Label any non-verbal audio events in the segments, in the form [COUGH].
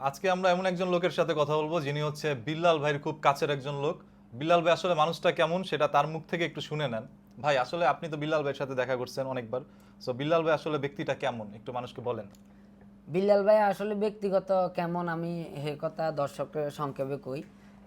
আজকে আমরা এমন একজন লোকের সাথে কথা বলব যিনি হচ্ছে বিল্লাল ভাইয়ের খুব কাছের একজন লোক। বিল্লাল ভাই, আসলে মানুষটা কেমন সেটা তার মুখ থেকে একটু শুনে নেন। ভাই, আসলে আপনি তো বিল্লাল ভাইয়ের সাথে দেখা করছেন অনেকবার। সো বিল্লাল ভাই, আসলে ব্যক্তিটা কেমন? একটু মানুষকে বলেন। বিল্লাল ভাই, আসলে ব্যক্তিগত কেমন আমি হে কথা দর্শকের সংক্ষেপে কই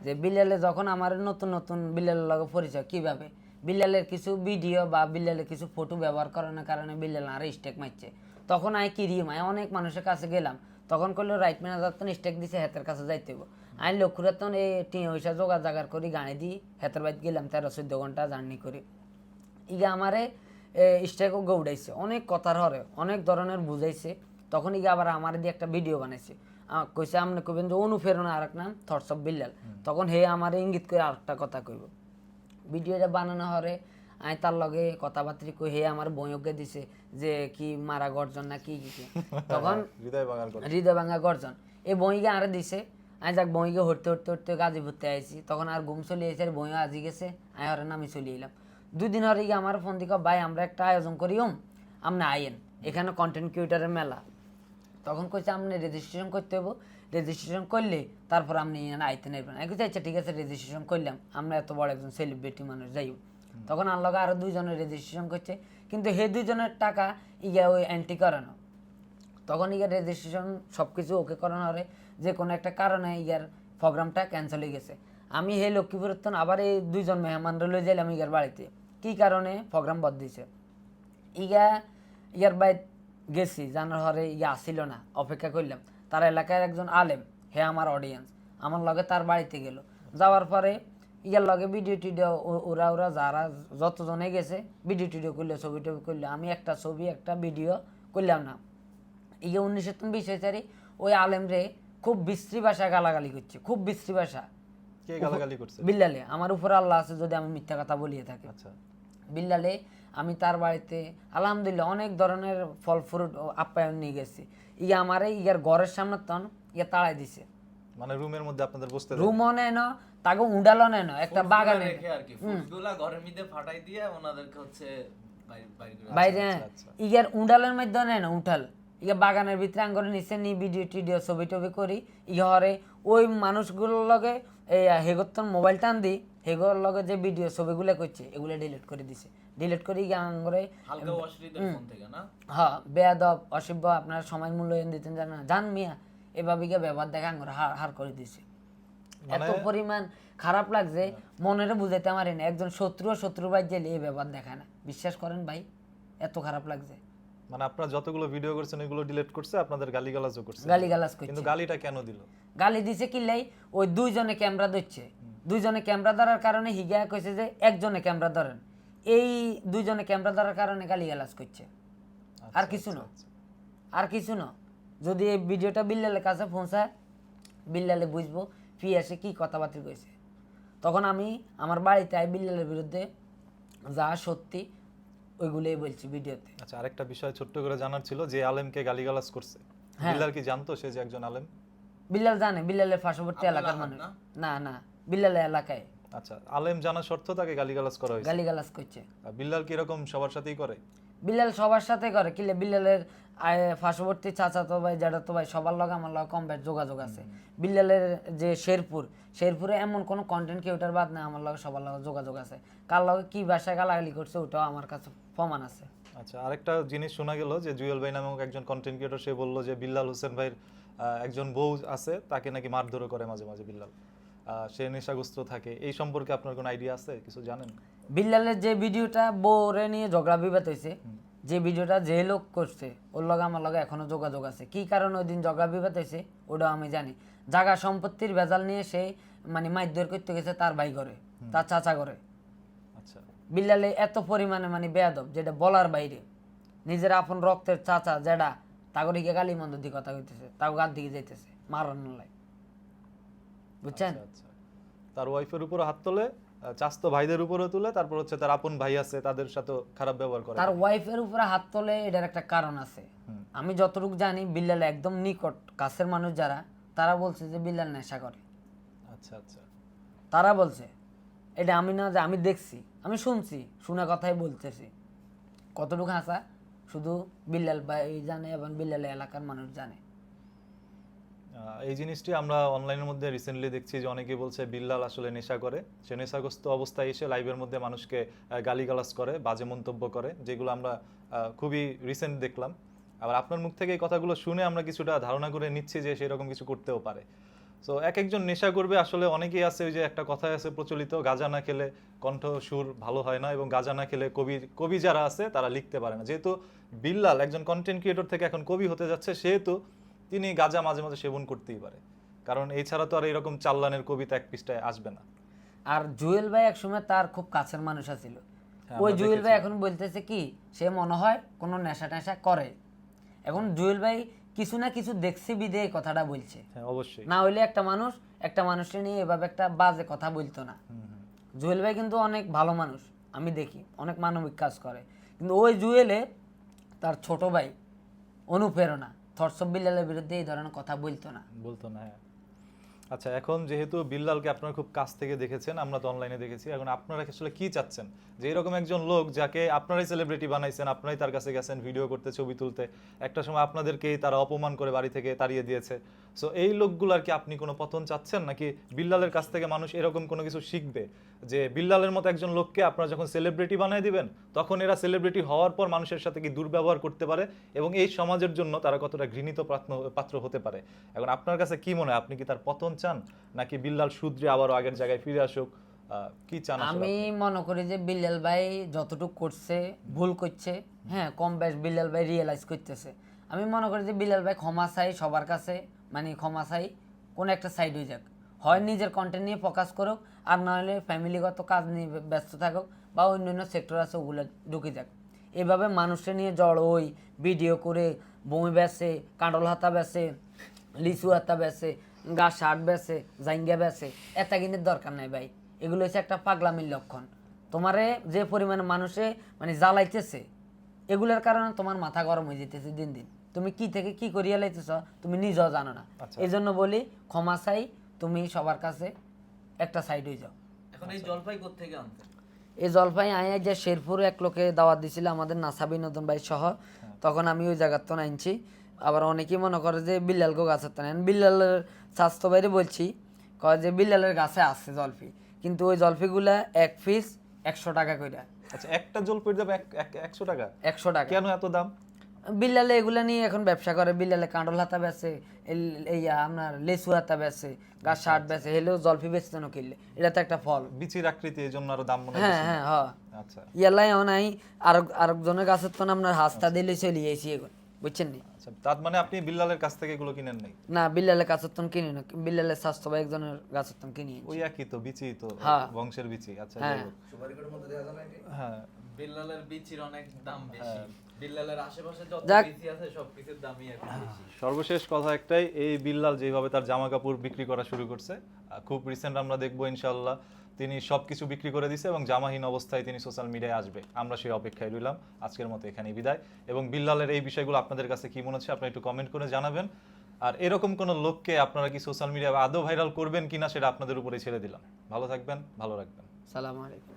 যে বিল্লালে যখন আমার নতুন নতুন বিল্লালের লগে পরিচয়, কীভাবে? বিল্লালের কিছু ভিডিও বা বিল্লালের কিছু ফটো ব্যবহার করানোর কারণে বিল্লাল আর স্টেক মারছে। তখন আই কিরিম আই অনেক মানুষের কাছে গেলাম। তখন করল রাইট ম্যানেজার তো স্টেক দিছে হেতের কাছে যাইতে হইব। আমি লক্ষ্যরে তখন এই টিঁ হইসা যোগা জাগার করি গাড়ি দিই হেতের বাইত গেলাম তেরো চোদ্দ ঘণ্টা জার্নি করি। ইগা আমারে স্টেকও গৌড়াইছে। অনেক কথার হরে অনেক ধরনের বুঝাইছে। তখন ইগা আবার আমার দিয়ে একটা ভিডিও বানাইছে। কইছে আপনি কইবেন যে অনুপ্রেরণা আর এক নাম থটস অফ বিল্লাল তখন হে আমার ইঙ্গিত করে আরেকটা কথা কইব। ভিডিওটা বানানো হরে আমি তার লগে কথাবার্তা কই হে আমার বইকে দিছে যে কি মারা গর্জন না কি কি। [LAUGHS] তখন হৃদয় কথা হৃদয় ভাঙা গর্জন। এই বইকে আরে দিছে। আমি যাক বইকে হরতে হরতে হরতে গাজীপুরতে আইছি। তখন আর ঘুম চলে এসে আর বইও আজি গেছে। আমি হরে নামি চলে এলাম। দুই দিন হরে গিয়ে আমার ফোন দিকে ভাই আমরা একটা আয়োজন করিম আপনি আইয়েন এখানে কন্টেন্ট ক্রিয়েটারের মেলা। তখন কইছে আপনি রেজিস্ট্রেশন করতে হব রেজিস্ট্রেশন করলে তারপর আপনি আইতে নেবেন আমি কইছি আচ্ছা ঠিক আছে রেজিস্ট্রেশন করলাম। আমরা এত বড় একজন সেলিব্রিটি মানুষ যাই তখন আনলগে আরও দুইজনের রেজিস্ট্রেশন করছে। কিন্তু হে দুইজনের টাকা ইয়া ওই অ্যান্টি করানো। তখন ইয়ার রেজিস্ট্রেশন সব কিছু ওকে করানো হবে যে কোনো একটা কারণে ইয়ার প্রোগ্রামটা ক্যান্সেল হয়ে গেছে। আমি হে লক্ষ্মীপুরের তখন আবার এই দুইজন মেহমান লয়ে যাইলাম ইয়ার বাড়িতে। কি কারণে প্রোগ্রাম বদ দিছে ইয়া ইয়ার বাই গেছি, জানার হরে ইয়া আসিল না, অপেক্ষা করলাম। তার এলাকার একজন আলেম, হে আমার অডিয়েন্স আমার লগে তার বাড়িতে গেল। যাওয়ার পরে ইয়ার লগে ভিডিও টিডিও ওরা ওরা যারা যতজনে গেছে ভিডিও টিডিও করলে ছবি টবি করলে আমি একটা ছবি একটা ভিডিও করলাম না। ইয়ে উনিশশো বিশ সালে ওই আলেম রে খুব বিশ্রী ভাষা গালাগালি করছে খুব বিশ্রী ভাষা। গালাগালি করছে? বিল্লালে আমার উপর আল্লাহ আছে যদি আমি মিথ্যা কথা বলিয়ে থাকি। আচ্ছা। বিল্লালে আমি তার বাড়িতে আলহামদুলিল্লাহ অনেক ধরনের ফল ফ্রুট আপ্যায়ন নিয়ে গেছি। ইয়া আমারে ইয়ার ঘরের সামনে তন ইয়া তাড়াই দিছে। মানে রুমের মধ্যে আপনাদের বসতে? রুমও নেয় না তাকে উডালও নেয় না একটা বাগানে রেখে আর কি ফুলগুলা ঘরের মধ্যে ফাটাই দিয়ে ওনাদেরকে হচ্ছে বাইরে বাইরে করে বাইরে আচ্ছা। ইয়ার উডালের মধ্যে নেয় না উঠাল। ইয়া বাগানের ভিতরে আঙ্গরে নিচে নি ভিডিও টিডিও ছবি টবি করি। ইয়া হরে ওই মানুষগুলোর লগে এই হেগোত্তর মোবাইল টান দি হেগোর লগে যে ভিডিও ছবিগুলো করছে এগুলো ডিলিট করে দিছে। ডিলিট করে ইয়া আঙ্গরে হালকা অশ্লীলদের ফোন থেকে না? হ্যাঁ বেয়াদব অসভ্য আপনার সময় মূল্য দিতেন জানেন না। জান মিয়া এভাবে গিয়ে ব্যবহার দেখা আঙ্গরে হার হার করে দিছে। এত পরিমাণ খারাপ লাগছে মনের বুঝাইতে পারি না। একজন শত্রু ও শত্রু ভাই জেলে এই ব্যবহার দেখায় না। বিশ্বাস করেন ভাই এত খারাপ লাগছে। মানে আপনারা যতগুলো ভিডিও করছেন এগুলো ডিলিট করছে আপনাদের গালিগালাজও করছে। গালি গালাজ করছে। কিন্তু গালিটা কেন দিল? গালি দিছে কিলাই ওই দুইজনে ক্যামেরা ধরছে। দুইজনে ক্যামেরা ধরার কারণে হিগা কইছে যে একজনে ক্যামেরা ধরেন। এই দুইজনে ক্যামেরা ধরার কারণে গালি গালাজ করছে। আর কিছু না। আর কিছু না। যদি এই ভিডিওটা বিল্লালের কাছে পৌঁছায় বিল্লালে বুঝব পিয়াসে কি কথাবার্তা কইছে। তখন আমি আমার বাড়িতে আই বিল্লালের বিরুদ্ধে যা সত্যি ওইগুলোই বলছি ভিডিওতে। আচ্ছা আরেকটা বিষয় ছোট্ট করে জানার ছিল যে আলেমকে গালিগালাজ করছে। হ্যাঁ। বিল্লাল কি জানতো সে যে একজন আলেম? বিল্লাল জানে বিল্লালের পার্শ্ববর্তী এলাকার মানুষ। না? না বিল্লালের এলাকায়। আচ্ছা আলেম জানা সত্ত্বেও তাকে গালিগালাজ করা হয়েছে। গালি গালাজ করছে বিল্লাল কি এরকম সবার সাথেই করে? বিল্লাল সবার সাথে করে কিলে বিল্লালের পার্শ্ববর্তী চাচা তো ভাই ভাই সবার লগে আমার লগে যোগাযোগ আছে। বিল্লালের যে শেরপুর শেরপুরে এমন কোনো কন্টেন্ট ক্রিয়েটার বাদ না আমার লগে সবার লগে যোগাযোগ আছে। কার লগে কি ভাষায় গালাগালি করছে ওটাও আমার কাছে প্রমাণ আছে। আচ্ছা আরেকটা জিনিস শোনা গেল যে জুয়েল ভাই নামক একজন কন্টেন্ট ক্রিয়েটর সে বলল যে বিল্লাল হোসেন ভাইয়ের একজন বউ আছে তাকে নাকি মারধরও করে মাঝে মাঝে বিল্লাল। সে নেশাগ্রস্ত থাকে। এই সম্পর্কে আপনার কোনো আইডিয়া আছে? কিছু জানেন? বিল্লালের যে ভিডিওটা বউরে নিয়ে ঝগড়া বিবাদ হয়েছে যে ভিডিওটা যে লোক করছে ওর লগে আমার লগে এখনও যোগাযোগ আছে। কি কারণে ওই দিন ঝগড়া বিবাদ হয়েছে ওটাও আমি জানি। জাগা সম্পত্তির ভেজাল নিয়ে সে মানে মাইদর করতে গেছে তার ভাই ঘরে তার চাচা ঘরে। আচ্ছা। বিল্লালে এত পরিমাণে মানে বেয়াদব যেটা বলার বাইরে। নিজের আপন রক্তের চাচা যেটা তাগরিকে গালি মন্দ দিয়ে কথা কইতেছে তাও গার দিকে যাইতেছে মারানোর লাই বুঝছেন? আচ্ছা, আচ্ছা। তার ওয়াইফের উপর হাত তোলে চাস্তো ভাইদের উপরও তুলে তারপর হচ্ছে তার আপন ভাই আছে তাদের সাথে খারাপ ব্যবহার করে। তার ওয়াইফের উপরে হাত তোলে এটার একটা কারণ আছে। আমি যতটুকু জানি বিল্লাল একদম নিকট কাছের মানুষ যারা তারা বলছে যে বিল্লাল নেশা করে। আচ্ছা আচ্ছা। তারা বলছে এটা আমি না যে আমি দেখছি আমি শুনছি শোনা কথাই বলতেছি। কতটুকু হাসা? শুধু বিল্লাল ভাই জানে এবং বিল্লাল এলাকার মানুষ জানে। এই জিনিসটি আমরা অনলাইনের মধ্যে রিসেন্টলি দেখছি যে অনেকে বলছে বিল্লাল আসলে নেশা করে। সে নেশাগ্রস্ত অবস্থায় এসে লাইভের মধ্যে মানুষকে গালিগালাজ করে, বাজে মন্তব্য করে, যেগুলো আমরা খুবই রিসেন্ট দেখলাম। আবার আপনার মুখ থেকে এই কথাগুলো শুনে আমরা কিছুটা ধারণা করে নিচ্ছি যে সেরকম কিছু করতেও পারে। সো এক একজন নেশা করবে, আসলে অনেকেই আছে ওই যে একটা কথাই আছে প্রচলিত, গাজা না খেলে কণ্ঠ সুর ভালো হয় না এবং গাজা না খেলে কবি কবি যারা আছে তারা লিখতে পারে না। যেহেতু বিল্লাল একজন কন্টেন্ট ক্রিয়েটর থেকে এখন কবি হতে যাচ্ছে, সেহেতু তিনি গাজা মাঝে মাঝে সেবন করতেই পারে। কারণ এছাড়া তো আর এরকম চাল্লানের কবিতা এক পৃষ্ঠায় আসবে না। আর জুয়েল ভাই একসময় তার খুব কাছের মানুষ আছিল হ্যাঁ, ওই জুয়েল ভাই এখন বলতেছে কি সে মনে হয় কোনো নেশা টেশা করে। এখন জুয়েল ভাই কিছু না কিছু দেখছে বিদে এই কথাটা বলছে। হ্যাঁ অবশ্যই। না হইলে একটা মানুষ একটা মানুষকে নিয়ে এভাবে একটা বাজে কথা বলতো না। জুয়েল ভাই কিন্তু অনেক ভালো মানুষ আমি দেখি অনেক মানবিক কাজ করে। কিন্তু ওই জুয়েলে তার ছোট ভাই অনুপ্রেরণা। থরসব বিল্লালের বিরুদ্ধে এই ধরনের কথা বলতো না। বলতো না হ্যাঁ। আচ্ছা এখন যেহেতু বিল্লালকে আপনারা খুব কাছ থেকে দেখেছেন, আমরা তো অনলাইনে দেখেছি, এখন আপনারা আসলে কি চাচ্ছেন? যে এরকম একজন লোক যাকে আপনারাই সেলিব্রিটি বানাইছেন, আপনারাই তার কাছে গেছেন ভিডিও করতে, ছবি তুলতে, একটা সময় আপনাদেরকেই তারা অপমান করে বাড়ি থেকে তাড়িয়ে দিয়েছে। সো এই লোকগুলার কি আপনি কোনো পতন চাচ্ছেন? নাকি বিল্লালের কাছ থেকে মানুষ এরকম কোনো কিছু শিখবে? যে বিল্লালের মতো একজন লোককে আপনারা যখন সেলিব্রিটি বানিয়ে দিবেন, তখন এরা সেলিব্রিটি হওয়ার পর মানুষের সাথে কি দুর্ব্যবহার করতে পারে? এবং এই সমাজের জন্য তারা কতটা ঘৃণিত পাত্র হতে পারে? এখন আপনার কাছে কি মনে হয়? আপনি কি তার পতন চান? নাকি বিল্লাল শুধরে আবারও আগের জায়গায় ফিরে আসুক? কি চান আমি মনে করি যে বিল্লাল ভাই যতটুকু করছে ভুল করছে হ্যাঁ কম বেশ বিল্লাল ভাই রিয়েলাইজ করতেছে। আমি মনে করি যে বিল্লাল ভাই ক্ষমা চাই সবার কাছে মানে ক্ষমা চাই কোনো একটা সাইড হয়ে যাক। হয় নিজের কন্টেন্ট নিয়ে ফোকাস করুক আর না হলে ফ্যামিলিগত কাজ নিয়ে ব্যস্ত থাকুক বা অন্যান্য সেক্টর আছে ওগুলো ঢুকে যাক। এভাবে মানুষকে নিয়ে জড় ওই ভিডিও করে বমি বেসে কাঁডল হাতা বেসে লিচু হাতা বেসে গা শার্ট বেসে জাইঙ্গা বেসে এটা কিন্তু দরকার নাই ভাই। এগুলো হচ্ছে একটা পাগলামির লক্ষণ। তোমারে যে পরিমাণে মানুষে মানে জ্বালাইতেছে এগুলোর কারণে তোমার মাথা গরম হয়ে যেতেছে দিন দিন। তুমি কি থেকে কি করিয়া লাইতেছ তুমি নিজেও জানো না। আচ্ছা। এই জন্য বলি ক্ষমা চাই তুমি সবার কাছে একটা সাইড হয়ে যাও। এখন এই জলপাই কোত্থেকে আনতে? এই জলপাই আয়া যে শেরপুরে এক লোকে দাওয়াত দিছিল আমাদের নাসা বিনোদন ভাই সহ তখন আমি ওই জায়গার তো আনছি আবার অনেকেই মনে করে যে বিল্লালকেও গাছের নেন বিল্লালের স্বাস্থ্য বাইরে বলছি কয় যে বিল্লালের গাছে আছে জলফি কিন্তু ওই জলফিগুলা এক পিস একশো টাকা কইরা। আচ্ছা একটা জল পেয়ে যাবে এক- এক- একশো টাকা? একশো টাকা। কেন এত দাম? বিল্লালে এগুলা নিয়ে এখন ব্যবসা করে বিল্লালে কাঁডল হাতা এল- এই আপনার লেসু হাতা বেচে গাছ শার্ট বেচে হেলেও জলফি বেচতে না কিনলে এটা তো একটা ফল। বিচির আকৃতি এই জন্য আরও দাম মনে হ্যাঁ হ্যাঁ হ্যাঁ আচ্ছা। ইয়ালাই নাই আর আরেকজনের গাছের তো আপনার হাসতা দিলে চলে যাইছি এখন বুঝছেন নি? আচ্ছা তার মানে আপনি বিল্লালের কাছ থেকে এগুলো কিনেন নাই? না বিল্লালের কিনি না বিল্লালের স্বাস্থ্য বা একজনের কিনি ওই একই তো বিচি তো হ্যাঁ। বংশের বিচি আচ্ছা হ্যাঁ। হ্যাঁ। বিল্লালের বিচির অনেক দাম বেশি। বিল্লালের আশেপাশে যত বিচি আছে সব কিছুর দামই বেশি। সর্বশেষ কথা একটাই এই বিল্লাল যেভাবে তার জামা কাপড় বিক্রি করা শুরু করছে খুব রিসেন্ট আমরা দেখব ইনশাল্লাহ তিনি সব কিছু বিক্রি করে দিছে এবং জামাহীন অবস্থায় তিনি সোশ্যাল মিডিয়ায় আসবে। আমরা সেই অপেক্ষায় রইলাম। আজকের মতো এখানেই বিদায়। এবং বিল্লালের এই বিষয়গুলো আপনাদের কাছে কি মনে হচ্ছে আপনারা একটু কমেন্ট করে জানাবেন। আর এরকম কোন লোককে আপনারা কি সোশ্যাল মিডিয়ায় আদৌ ভাইরাল করবেন কিনা সেটা আপনাদের উপরে ছেড়ে দিলাম। ভালো থাকবেন, ভালো রাখবেন। সালাম আলাইকুম।